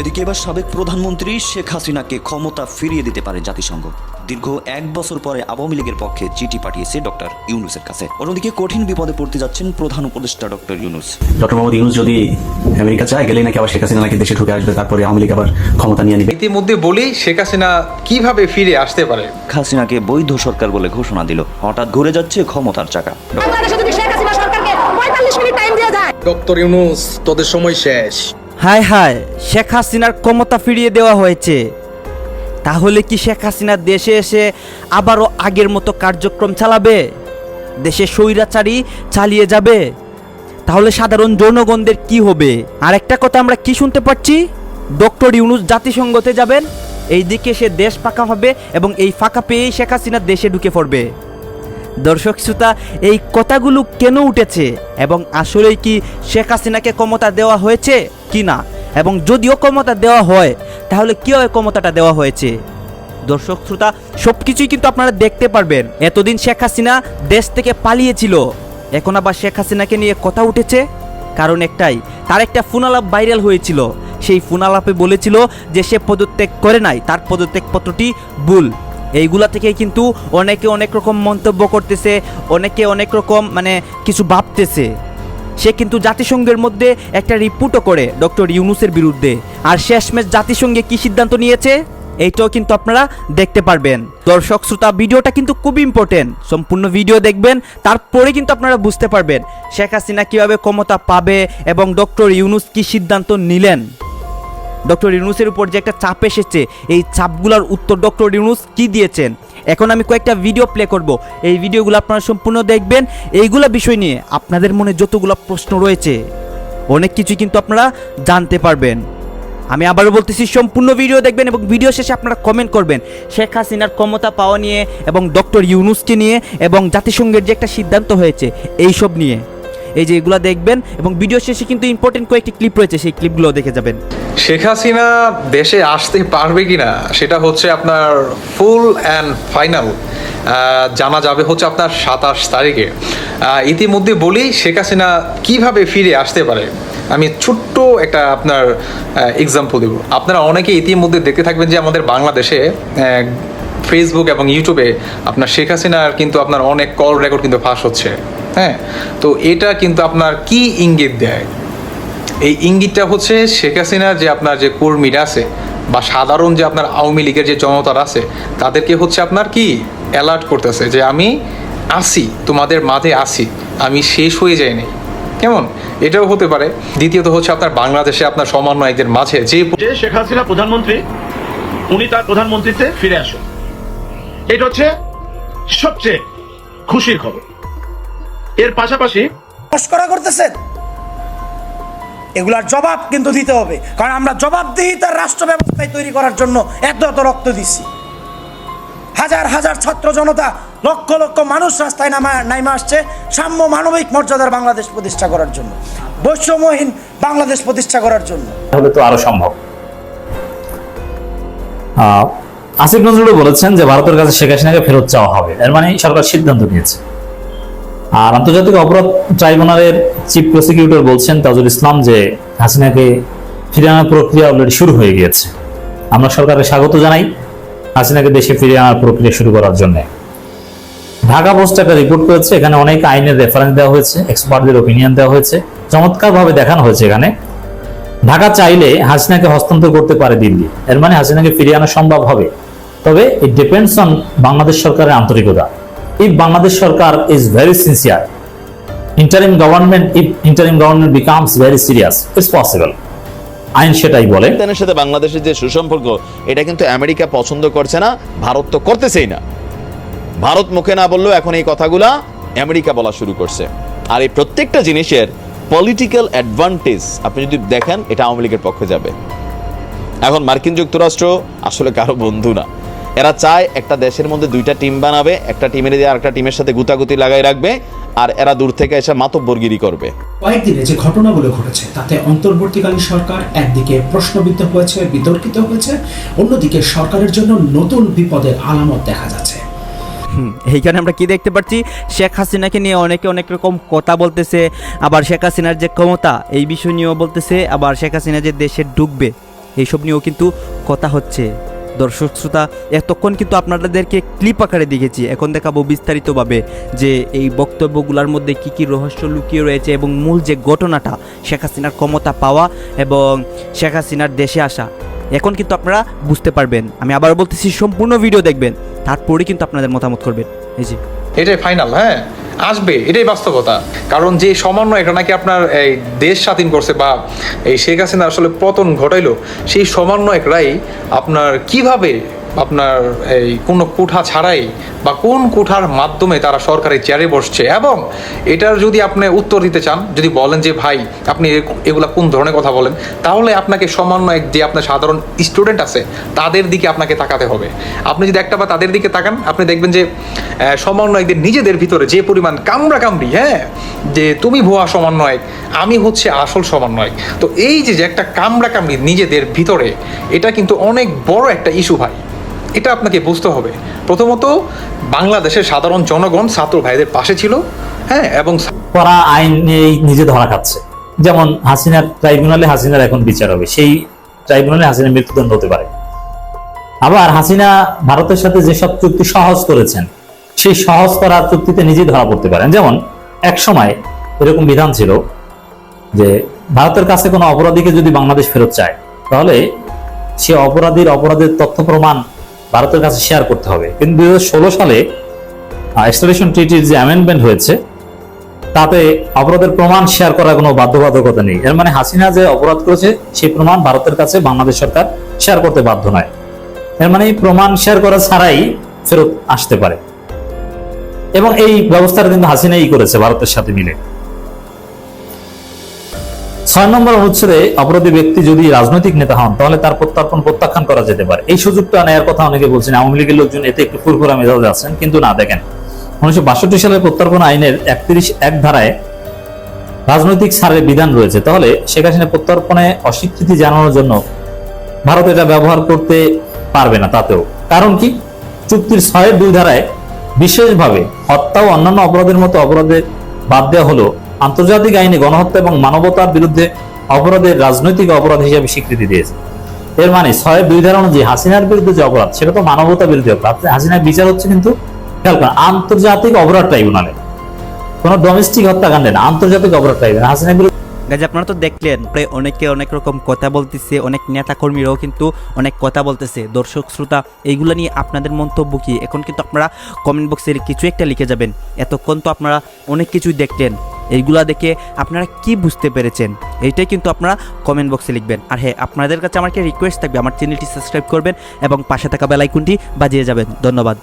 এদিকে এবার সাবেক প্রধানমন্ত্রী শেখ হাসিনাকে ক্ষমতা ফিরিয়ে দিতে পারে জাতিসংঘ। দীর্ঘ এক বছর পরে আওয়ামী লীগের পক্ষে চিঠি পাঠিয়েছে ডক্টর ইউনুসের কাছে। অন্যদিকে কঠিন বিপদে পড়তে যাচ্ছেন প্রধান উপদেষ্টা ডক্টর ইউনুস। ডক্টর মোহাম্মদ ইউনুস যদি আমেরিকা চায় গেলেই নাকি আবার শেখ হাসিনা নাকি দেশে ঢুকে আসবে তারপরে আওয়ামী লীগ আবার ক্ষমতা নিয়ে নিবে। ইতিমধ্যে বলি শেখ হাসিনা কীভাবে ফিরে আসতে পারে? শেখ হাসিনাকে বৈধ সরকার বলে ঘোষণা দিল। হঠাৎ ঘুরে যাচ্ছে ক্ষমতার চাকা। বাংলাদেশে যদি শেখ হাসিনা সরকারকে পঁয়তাল্লিশ মিনিট টাইম দেওয়া যায়। ডক্টর ইউনুস তোদের সময় শেষ। হায় হায়, শেখ হাসিনার ক্ষমতা ফিরিয়ে দেওয়া হয়েছে। তাহলে কি শেখ হাসিনা দেশে এসে আবারও আগের মতো কার্যক্রম চালাবে? দেশে স্বৈরাচারী চালিয়ে যাবে? তাহলে সাধারণ জনগণদের কি হবে? আর একটা কথা আমরা কি শুনতে পাচ্ছি? ডক্টর ইউনুস জাতিসংঘতে যাবেন, এইদিকে সে দেশ ফাঁকা হবে এবং এই ফাঁকা পেয়েই শেখ হাসিনা দেশে ঢুকে পড়বে। দর্শক শ্রোতা, এই কথাগুলো কেন উঠেছে? এবং আসলেই কি শেখ হাসিনাকে ক্ষমতা দেওয়া হয়েছে কি না? এবং যদিও ক্ষমতা দেওয়া হয়, তাহলে কীভাবে ক্ষমতাটা দেওয়া হয়েছে? দর্শক শ্রোতা সব কিছুই কিন্তু আপনারা দেখতে পারবেন। এতদিন শেখ হাসিনা দেশ থেকে পালিয়েছিল। এখন আবার শেখ হাসিনাকে নিয়ে কথা উঠেছে। কারণ একটাই, তার একটা ফোনালাপ ভাইরাল হয়েছিল। সেই ফোনালাপে বলেছিল যে সে পদত্যাগ করে নাই, তার পদত্যাগপত্রটি ভুল। এইগুলা থেকে কিন্তু অনেকে অনেক রকম মন্তব্য করতেছে, অনেকে অনেক রকম মানে কিছু ভাবতেছে। সে কিন্তু জাতিসংঘের মধ্যে একটা রিপোর্টও করে ডক্টর ইউনুসের বিরুদ্ধে। আর শেষমেশ জাতিসংঘে কি সিদ্ধান্ত নিয়েছে? এইটাও কিন্তু আপনারা দেখতে পারবেন। দর্শক শ্রোতা, ভিডিওটা কিন্তু খুব ইম্পর্টেন্ট সম্পূর্ণ ভিডিও দেখবেন, তারপরে কিন্তু আপনারা বুঝতে পারবেন শেখ হাসিনা কীভাবে ক্ষমতা পাবে এবং ডক্টর ইউনুস কি সিদ্ধান্ত নিলেন। ডক্টর ইউনুসের উপর যে একটা চাপ এসেছে, এই চাপগুলোর উত্তর ডক্টর ইউনুস কি দিয়েছেন? এখন আমি কয়েকটা ভিডিও প্লে করব। এই ভিডিওগুলো আপনারা সম্পূর্ণ দেখবেন। এইগুলো বিষয় নিয়ে আপনাদের মনে যতগুলো প্রশ্ন রয়েছে, অনেক কিছু কিন্তু আপনারা জানতে পারবেন। আমি আবারও বলতেছি, সম্পূর্ণ ভিডিও দেখবেন এবং ভিডিও শেষে আপনারা কমেন্ট করবেন। শেখ হাসিনার ক্ষমতা পাওয়া নিয়ে এবং ডক্টর ইউনুসকে নিয়ে এবং জাতিসংঘের যে একটা সিদ্ধান্ত হয়েছে এই সব নিয়ে। এই যে এগুলো দেখবেন এবং ভিডিও শেষে কিন্তু ইম্পর্টেন্ট কয়েকটি ক্লিপ রয়েছে, সেই ক্লিপগুলো দেখে যাবেন। শেখ হাসিনা দেশে আসতে পারবে কিনা, সেটা হচ্ছে আপনার ফুল অ্যান্ড ফাইনাল জানা যাবে হচ্ছে আপনার সাতাশ তারিখে। ইতিমধ্যে বলি শেখ হাসিনা কীভাবে ফিরে আসতে পারে, আমি ছোট্ট একটা আপনার এক্সাম্পল দেব। আপনারা অনেকে ইতিমধ্যে দেখতে থাকবেন যে আমাদের বাংলাদেশে ফেসবুক এবং ইউটিউবে আপনার শেখ হাসিনার কিন্তু আপনার অনেক কল রেকর্ড কিন্তু ফাঁস হচ্ছে। হ্যাঁ? তো এটা কিন্তু আপনার কি ইঙ্গিত দেয়? এই ইঙ্গিতটা হচ্ছে শেখ হাসিনার যে আপনার যে কর্মীরা আছে বা সাধারণ যে আপনার আওয়ামী লীগের যে জনতার আছে, তাদেরকে হচ্ছে আপনার কি? অ্যালার্ট করতেছে যে আমি আসি তোমাদের মাঝে আসি আমি শেষ হয়ে যাইনি। কেমন? এটাও হতে পারে। দ্বিতীয়ত হচ্ছে আপনার বাংলাদেশে আপনার সমন্বয়কদের মাঝে যে শেখ হাসিনা প্রধানমন্ত্রী, উনি তার প্রধানমন্ত্রীতে ফিরে আসুন। এটা হচ্ছে সবচেয়ে খুশির খবর। এর পাশাপাশি মস্করা করতেছেন? এগুলার জবাব কিন্তু দিতে হবে। কারণ আমরা জবাবদিহিতার রাষ্ট্র ব্যবস্থায় তৈরি করার জন্য এত এত রক্ত দিচ্ছি হাজার হাজার ছাত্র জনতা লক্ষ লক্ষ মানুষ রাস্তায় নামা নাইমা আসছে সাম্য মানবিক মর্যাদার বাংলাদেশ প্রতিষ্ঠা করার জন্য। বৈষম্যহীন বাংলাদেশ প্রতিষ্ঠা করার জন্য। হলে তো আরও সম্ভব। আসিফ নজরুল বলেছেন যে ভারতের কাছে শেখ হাসিনাকে ফেরত চাওয়া হবে। এর মানে সরকার সিদ্ধান্ত নিয়েছে। আর আন্তর্জাতিক অপরাধ ট্রাইব্যুনালের চিফ প্রসিকিউটর বলছেন তাজুল ইসলাম যে হাসিনাকে ফিরিয়ে আনার প্রক্রিয়া অলরেডি শুরু হয়ে গিয়েছে। আমরা সরকারের স্বাগত জানাই হাসিনাকে দেশে ফিরিয়ে আনার প্রক্রিয়া শুরু করার জন্য। ঢাকা পোস্ট একটা রিপোর্ট করেছে, এখানে অনেক আইনের রেফারেন্স দেওয়া হয়েছে এক্সপার্টদের ওপিনিয়ন দেওয়া হয়েছে, চমৎকারভাবে দেখানো হয়েছে এখানে। ঢাকা চাইলে হাসিনাকে হস্তান্তর করতে পারে দিল্লি। এর মানে হাসিনাকে ফিরিয়ে আনা সম্ভব হবে। তবে ইট ডিপেন্ডস অন বাংলাদেশ সরকারের আন্তরিকতা। If Bangladesh Sarkar is very sincere interim government if interim government becomes very serious it's possible আইন সেটাই বলে। পাকিস্তানের সাথে বাংলাদেশের যে সুসম্পর্ক, এটা কিন্তু আমেরিকা পছন্দ করছে না, ভারত তো করতেছেই না। ভারত মুখে না বললেও এখন এই কথাগুলা আমেরিকা বলা শুরু করছে। আর এই প্রত্যেকটা জিনিসের পলিটিক্যাল অ্যাডভান্টেজ আপনি যদি দেখেন, এটা আওয়ামী লীগের পক্ষে যাবে। এখন মার্কিন যুক্তরাষ্ট্র আসলে কারও বন্ধু না। এরা চায় একটা দেশের মধ্যে দুইটা টিম বানাবে একটা টিমের দিয়ে আরেকটা টিমের সাথে গুতাগুতি লাগাই রাখবে আর এরা দূর থেকে এসে মাতব্বরগিরি করবে। কয়েকদিনে যে ঘটনাগুলো ঘটেছে তাতে অন্তর্বর্তীকালীন সরকার একদিকে প্রশ্নবিদ্ধ হয়েছে বিতর্কিত হয়েছে অন্যদিকে সরকারের জন্য নতুন বিপদের আলামত দেখা যাচ্ছে। হুম, এইখানে আমরা কি দেখতে পাচ্ছি? শেখ হাসিনাকে নিয়ে অনেকে অনেক রকম কথা বলতেছে আবার শেখ হাসিনার যে ক্ষমতা এই বিষয় নিয়েও বলতেছে আবার শেখ হাসিনা যে দেশে ঢুকবে এইসব নিয়েও কিন্তু কথা হচ্ছে। দর্শক শ্রোতা, এতক্ষণ কিন্তু আপনাদেরকে ক্লিপ আকারে দেখেছি। এখন দেখাবো বিস্তারিতভাবে যে এই বক্তব্যগুলোর মধ্যে কি কি রহস্য লুকিয়ে রয়েছে এবং মূল যে ঘটনাটা, শেখ হাসিনার ক্ষমতা পাওয়া এবং শেখ হাসিনার দেশে আসা। এখন কিন্তু আপনারা বুঝতে পারবেন। আমি আবার বলতেছি, সম্পূর্ণ ভিডিও দেখবেন। তারপরে কিন্তু আপনাদের মতামত করবেন। এই যে। এটাই ফাইনাল হ্যাঁ? আসবে, এটাই বাস্তবতা। কারণ যে সমন্বয় এটা নাকি আপনার এই দেশ স্বাধীন করছে বা এই শেখ হাসিনা আসলে পতন ঘটাইলো, সেই সমন্বয়করাই আপনার কীভাবে আপনার এই কোনো কোঠা ছাড়াই বা কোন কোঠার মাধ্যমে তারা সরকারি চেয়ারে বসছে এবং এটার যদি আপনি উত্তর দিতে চান, যদি বলেন যে, ভাই, আপনি এগুলা কোন ধরনের কথা বলেন? তাহলে আপনাকে সমন্বয়ক যে আপনার সাধারণ স্টুডেন্ট আছে, তাদের দিকে আপনাকে তাকাতে হবে। আপনি যদি একটা বা তাদের দিকে তাকান, আপনি দেখবেন যে সমন্বয়কদের নিজেদের ভিতরে যে পরিমাণ কামড়া কামড়ি হ্যাঁ যে, তুমি ভুয়া সমন্বয়ক, আমি হচ্ছে আসল সমন্বয়ক। তো এই যে একটা কামড়া কামড়ি নিজেদের ভিতরে, এটা কিন্তু অনেক বড় একটা ইস্যু ভাই। এটা আপনাকে বুঝতে হবে। প্রথমত, বাংলাদেশের সাধারণ জনগণ ছাত্র ভাইদের পাশে ছিল হ্যাঁ এবং করা আইনেই নিজে ধরা খাচ্ছে। যেমন হাসিনার ট্রাইব্যুনালে হাসিনার এখন বিচার হবে, সেই ট্রাইব্যুনালে হাসিনার মৃত্যুদণ্ড হতে পারে। আবার হাসিনা ভারতের সাথে যেসব চুক্তি সহজ করেছেন, সেই সহজ করা চুক্তিতে নিজেই ধরা পড়তে পারেন। যেমন এক সময় এরকম বিধান ছিল যে, ভারতের কাছে কোনো অপরাধীকে যদি বাংলাদেশ ফেরত চায়, তাহলে সে অপরাধীর অপরাধের তথ্য প্রমাণ ভারতের কাছে শেয়ার করতে হবে। কিন্তু দুই হাজার ষোলো সালে এক্সট্রাডিশন ট্রিটির যে অ্যামেন্ডমেন্ট হয়েছে, তাতে অপরাধের প্রমাণ শেয়ার করার কোনো বাধ্যবাধকতা নেই। এর মানে হাসিনা যে অপরাধ করেছে, সেই প্রমাণ ভারতের কাছে বাংলাদেশ সরকার শেয়ার করতে বাধ্য নয়। এর মানে প্রমাণ শেয়ার করা ছাড়াই ফেরত আসতে পারে। এবং এই ব্যবস্থাটা কিন্তু হাসিনাই করেছে, ভারতের সাথে মিলে। ছয় নম্বর অনুচ্ছেদে অপরাধী ব্যক্তি যদি রাজনৈতিক নেতা হন, তাহলে তার প্রত্যার্পণ প্রত্যাখ্যান করা যেতে পারে। এই সুযোগটা নেওয়ার কথা অনেকে বলছেন, আওয়ামী লীগের লোকজন এতে একটু ফুরফুরা মেজাজ আছেন, কিন্তু না, দেখেন। উনিশশো বাষট্টি সালের প্রত্যার্পণ আইনের একত্রিশ এক ধারায় রাজনৈতিক ছাড়ের বিধান রয়েছে। তাহলে শেখ হাসিনা প্রত্যর্পণে অস্বীকৃতি জানানোর জন্য ভারত এটা ব্যবহার করতে পারবে না তাতেও। কারণ কি? চুক্তির ছয়ের দুই ধারায় বিশেষভাবে হত্যা ও অন্যান্য অপরাধের মতো অপরাধে বাদ দেওয়া হলো আন্তর্জাতিক আইনে গণহত্যা এবং মানবতার বিরুদ্ধে অপরাধের রাজনৈতিক অপরাধ হিসেবে স্বীকৃতি দিয়েছে। এর মানে ছয়ের দুই ধারা অনুযায়ী হাসিনার বিরুদ্ধে যে অপরাধ, সেটা তো মানবতা বিরোধী অপরাধ। হাসিনার বিচার হচ্ছে কিন্তু আন্তর্জাতিক অপরাধ ট্রাইব্যুনালে। কোনো ডোমেস্টিক হত্যাকাণ্ডে না, আন্তর্জাতিক অপরাধ ট্রাইব্যুনাল। হাসিনার বিরুদ্ধে গাছ আপনারা তো দেখলেন, প্রায় অনেকে অনেক রকম কথা বলতেছে, অনেক নেতাকর্মীরাও কিন্তু অনেক কথা বলতেছে। দর্শক, শ্রোতা, এইগুলো নিয়ে আপনাদের মন্তব্য কি? এখন কিন্তু আপনারা কমেন্ট বক্সে কিছু একটা লিখে যাবেন। এতক্ষণ তো আপনারা অনেক কিছুই দেখলেন। এইগুলা দেখে আপনারা কি বুঝতে পেরেছেন? এইটাই কিন্তু আপনারা কমেন্ট বক্সে লিখবেন। আর হ্যাঁ আপনাদের কাছে আমার কি রিকোয়েস্ট থাকবে। আমার চ্যানেলটি সাবস্ক্রাইব করবেন এবং পাশে থাকা বেলাইকুনটি বাজিয়ে যাবেন। ধন্যবাদ।